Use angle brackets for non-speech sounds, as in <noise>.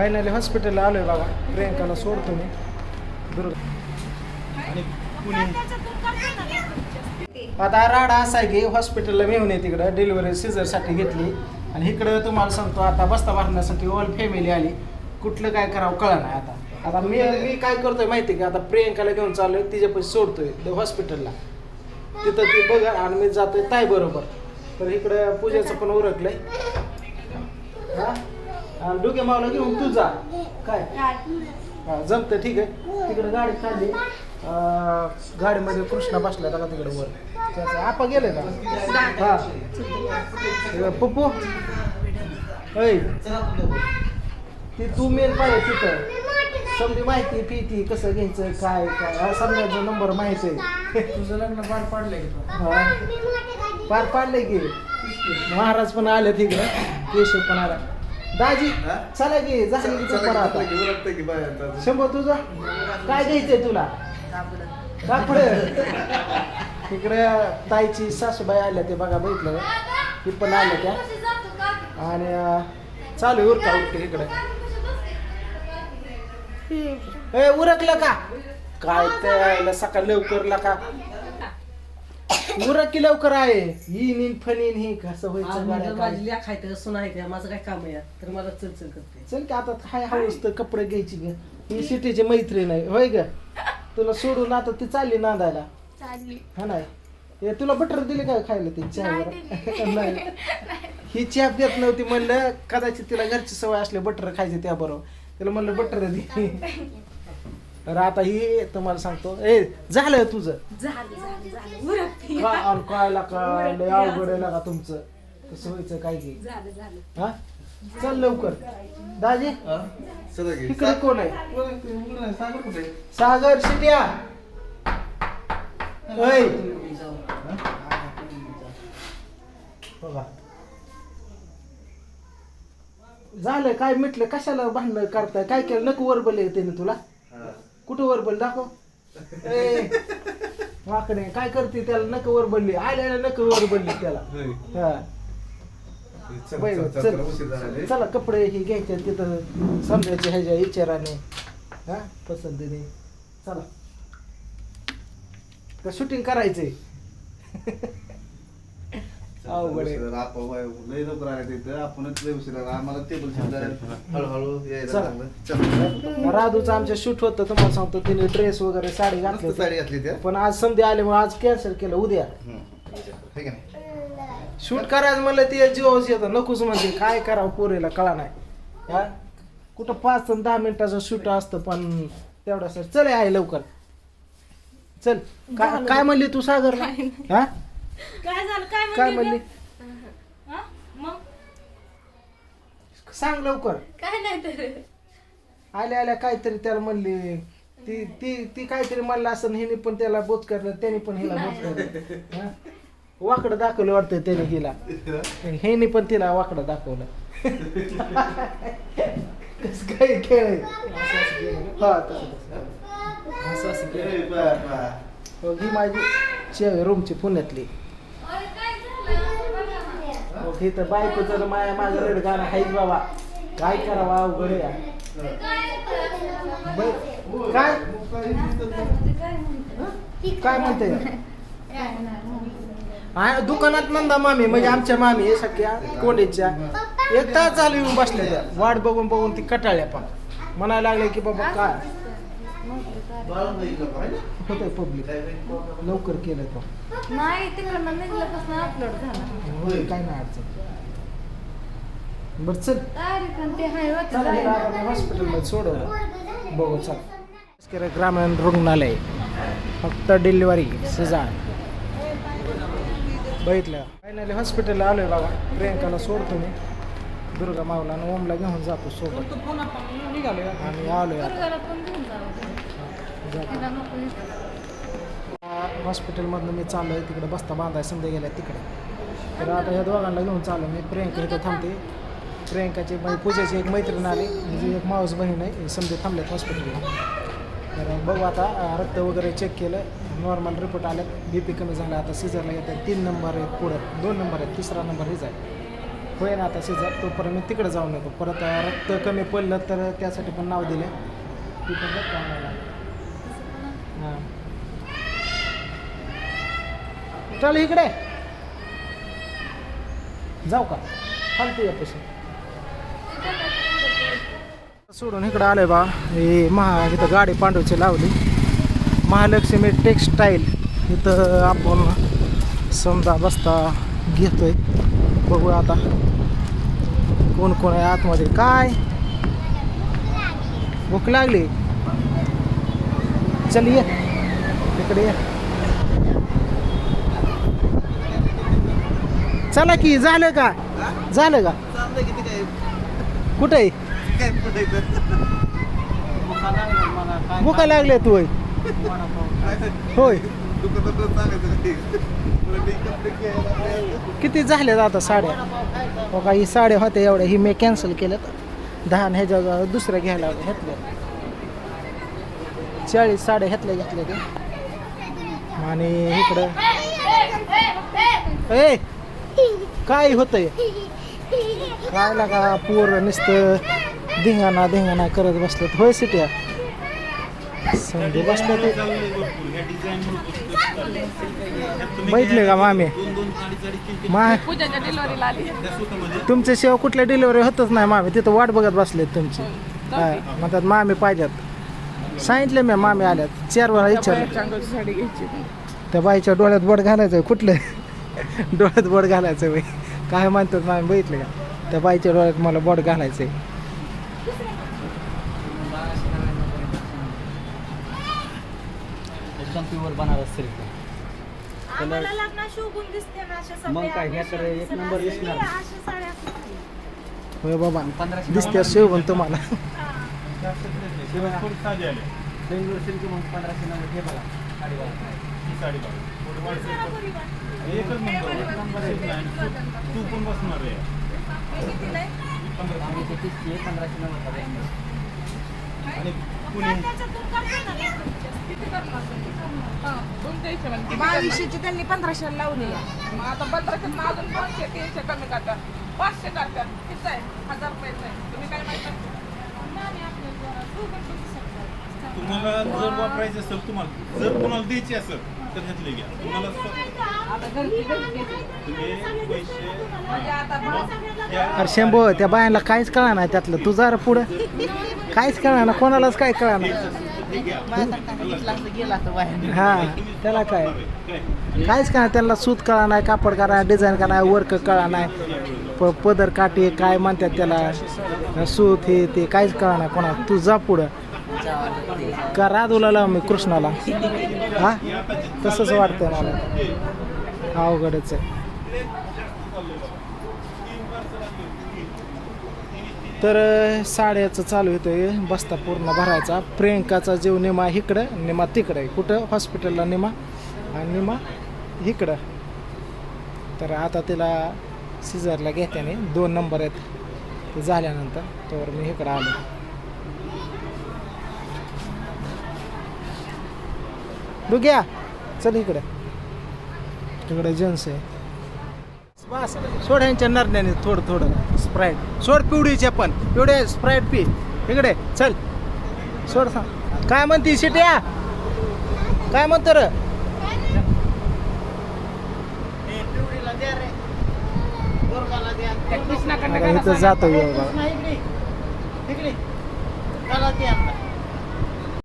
Finally हॉस्पिटलला आलोय बाबा. प्रियंकाला सोडतो मी. दुर्गा. आणि आता राडा असा आहे की हॉस्पिटलला मिळून आहे तिकडं. डिलिव्हरी सीझरसाठी घेतली. आणि इकडं तुम्हाला सांगतो आता बस्ता भरण्यासाठी ऑल फॅमिली आली. कुठलं काय करावं कळा नाही आता. आता मी मी काय करतोय माहिती आहे का? आता प्रियंकाला घेऊन चाललोय तिच्या पैसे सोडतोय हॉस्पिटलला तिथं ती बघ आणि मी जातोय ताई बरोबर. तर इकडं पूजेचं पण उरकलंय. हा? आणि डोके मावला घेऊन तू जा. काय? हा जमतं ठीक आहे. तिकडे गाडी अं, गाडीमध्ये कृष्णा बसला का तिकडे वर. त्याचं आपा गेले का? हा. पप्पू. ऐ. ती तू मेन पाहिजे तिथं. समजी माहिती पिती कसं घ्यायचं काय काय? हा समजायचा नंबर माहिती आहे. तुझं लग्न पार पडलंय का हा. पार पाडले की. महाराज पण आले तिकडे. केशव पण आला. दाजी हा? चला की झाली की पेपर आता. शंभर तुझा? काय घ्यायचंय तुला? कापड. तिकडे ताईची सासूबाई आल्या ते बघा बघितलं. ती पण आल्या त्या. आणि अं, चालू आहे उरका उरते इकडे. ए उरकलं का? काय त्याला सकाळ लवकर का उरक की लवकर आहे. येईन येईन फनीन ही कसं व्हायचं गाड्या काय? माझी लेख आहे तर सुना आहे त्या माझं काय काम आहे तर मला चल चल करते. चल की आता हाय हवस तर कपडे घ्यायची ग. ही सिटीची मैत्रीण आहे होय ग. तुला सोडून आता ती चालली नांदायला. हा नाही. हे तुला बटर दिले काय खायला ते चहा? नाही <laughs> ही चहा देत नव्हती म्हणलं कदाचित तिला घरची सवय असली बटर खायची त्या बरोबर तिला म्हणलं बटर दे. तर आता ही तुम्हाला सांगतो. ए झालं तुझं. काय अन कळायला काय लय अवघड आहे ना का तुमचं? कसं व्हायचं काय की हा? चल लवकर. दाजी इकडे कोण आहे? सागर शिट्या ऐ बघा. झालं काय मिटलं? कशाला भांडणं करताय? काय केलं? नको वरबले त्याने तुला. कुठं वरबल दाखव. ए. वाकडे काय करते त्याला? नको वरबलली आल्याला नको वरबलली त्याला. हा. चल चला कपडे हे घ्यायचे तिथं समजायचे ह्याच्या विचाराने हा? पसंतीने. चला. तर शूटिंग करायचंय. <laughs> अवघड आहे. लय लवकर आले तिथं आपणच लय उशीर आला. आम्हाला टेबल हळूहळू यायला चला. लागलं. चल. राधूचं आमच्या शूट होतं. तुम्हाला सांगतो तिने ड्रेस वगैरे साडी मस्त घातली साडी होती. घातली त्या पण आज संधी आल्यामुळे आज कॅन्सल केलं. उद्या. शूट करायचं म्हणलं ते जीवाच येतं नकोच म्हणजे काय करावं पोरीला कळा नाही. हा? कुठं पाच आणि दहा मिनिटाचं शूट असतं पण तेवढ्यासाठी. चल आहे लवकर. चल. काय काय म्हणली तू सागर? हा? काय झालं काय काय म्हणली म्हणली गं? हा? मग सांग लवकर काय नाही तर आल्या आल्या काहीतरी त्याला म्हणली ती ती ती काहीतरी म्हणलं असं हिने पण त्याला बोध करलं त्याने पण हिला बोध करलं हा? वाकडं दाखवलं वाटतं त्याने हिला हेने पण तिला वाकडं दाखवलं कसं काय खेळ आहे? हा तसं तसं. असं असं केलं. हो, माझी चे रूमची पुण्यातली हे तर बायको जर माया माझं रेड गाणं आहेच बाबा. काय करावा? अवघड या. काय? काय म्हणते आहे दुकानात नंदा मामी म्हणजे आमच्या मामी हे सख्या कोंडेच्या. एक तास चालू येऊन बसल्या त्या. वाट बघून बघून ती कटाळल्या पण. म्हणायला लागले की बाबा काय? पब्लिक. लवकर केलं तर नाही निघल्यापासून अपलोड झाला. होय काय नाही अडचण. बरं चल. ते हाय होतं. हॉस्पिटलमध्ये सोडवलं बघू चल. ग्रामीण रुग्णालय. फक्त डिलिव्हरी सिझार बघितलं. फायनली हॉस्पिटलला आलोय बाबा. प्रियंकाला सोडतो मी. दुर्गा मावला आणि ओमला घेऊन जातो सोबत. आणि आलोय आता. हॉस्पिटलमधनं मी चाललो आहे तिकडे बसता बांधाय समजा गेल्या तिकडे. तर आता ह्या दोघांना घेऊन चाललो मी. प्रियंका इथं थांबते. प्रियंकाची म्हणजे पूजाची एक मैत्रीण आली. म्हणजे एक मावस बहीण आहे. समजे थांबल्यात हॉस्पिटलला. तर बघू आता रक्त वगैरे चेक केलं. नॉर्मल रिपोर्ट आल्यात. बी पी कमी झाला. आता सिझरला येतात तीन नंबर आहेत पुढं. दोन नंबर आहेत. तिसरा नंबर हेच आहे. होय ना आता सिजर तोपर्यंत मी तिकडे जाऊन येतो. परत रक्त कमी पडलं तर त्यासाठी पण नाव दिले तिथं चल इकडे. जाऊ का? फालतू या पैसे. सोडून इकडं आलोय बा. हे महा इथं गाडी पांडवची लावली. महालक्ष्मी टेक्स्टाईल. इथं आपण समजा बसता घेतोय. बघू आता कोण कोण आहे आतमध्ये. काय? भूक लागली. चल ये ये चला की झालं का? झालं का? कुठे आहे? भुका लागले तू होय. होय. किती झाल्यात आता साड्या? हो का ही साड्या होत्या एवढ्या. ही मी कॅन्सल केल्यात. दहा ह्याच्या दुसऱ्या घ्यायला घेतल्या. चाळीस साड्या घेतल्या घेतल्या ते आणि इकडं. ए काय होतंय? काय लागा पोर नुसतं धिंगाणा धिंगाणा करत बसलेत. होय सिट्या? संधी बसले ते बैठले का मामे? मा तुमच्या सेवा कुठल्या डिलिव्हरी होतच नाही मामी? तिथं वाट बघत बसलेत तुमची. म्हणतात मामी पाहिजेत. सांगितलं मी मामी आल्यात. चार वेळा विचारलं. त्या बाईच्या डोळ्यात बोट घालायचं कुठलं? डोळ्यात बोट घालायचं बाई. काय म्हणतात मामी बघितलं का? त्या बाईच्या डोळ्यात मला बोट घालायचंय. एकदम प्युअर बनारस सिल्क आम्हाला लग्न शोभून दिसते ना अशा मग सगळ्या काय, ह्या तर एक अशा नंबर दिसणार. अशा साड्या. होय बाबा पंधराशे दिसते शिवून तुम्हाला. थोडी साधी आली. बेंगलोर सिल्क मग पंधराशे नव्वद हे बघा. साडी बघा ही साडी बघा वाढ. एकच नंबर. तू पण बसणार आहे. आणि तीसची आहे, पंधराशे नव्वद बघा आणि कुणी बावीसशेची त्यांनी पंधराशे लावली आता पंधराशे अजून दोनशे तीनशे कमी करतात. पाचशे करतात. किती आहे? हज़ार रुपयाचं आहे. तुम्ही काय माहिती? तुम्हाला जर वापरायचं असेल तुम्हाला जर कोणाला द्यायची असेल तर घेतले घ्या. तुम्हाला तुम्ही पैसे अरे शंभो त्या बायांना काहीच कळा ना त्यातलं. तू जरा पुढं. काहीच कळा ना कोणालाच काय कळा ना हा त्याला काय? काहीच कळा त्यांना सूत कळा नाही कापड कळा डिझाईन कळा नाही वर्क कळा नाही. प पदर काठी काय म्हणतात त्याला? सूत हे ते काहीच कळणार कोणा तू जा पुढं. का राधूला लाव मी कृष्णाला? हा? तसंच वाटतं मला. अवघडच आहे. तर साड्याचं चालू होतं बस्ता पूर्ण भरायचा. प्रियंकाचा जीव निमा इकडं निमा तिकडं. कुठं? हॉस्पिटलला निमा. आणि निमा इकडं. तर आता तिला सिझरला घेत्याने दोन नंबर आहेत. ते झाल्यानंतर तर मी इकडं आलो. दुग्या चल इकडं. तिकडे जेन्स आहे. बस. सोड यांच्या नरण्याने थोडं थोडं. स्प्राईट सोड पिवडीच्या पण. पिवडे स्प्राईट पी. इकडे. चल. सोड सांग काय म्हणती शिट्या? काय म्हणतो रे. इथं जातो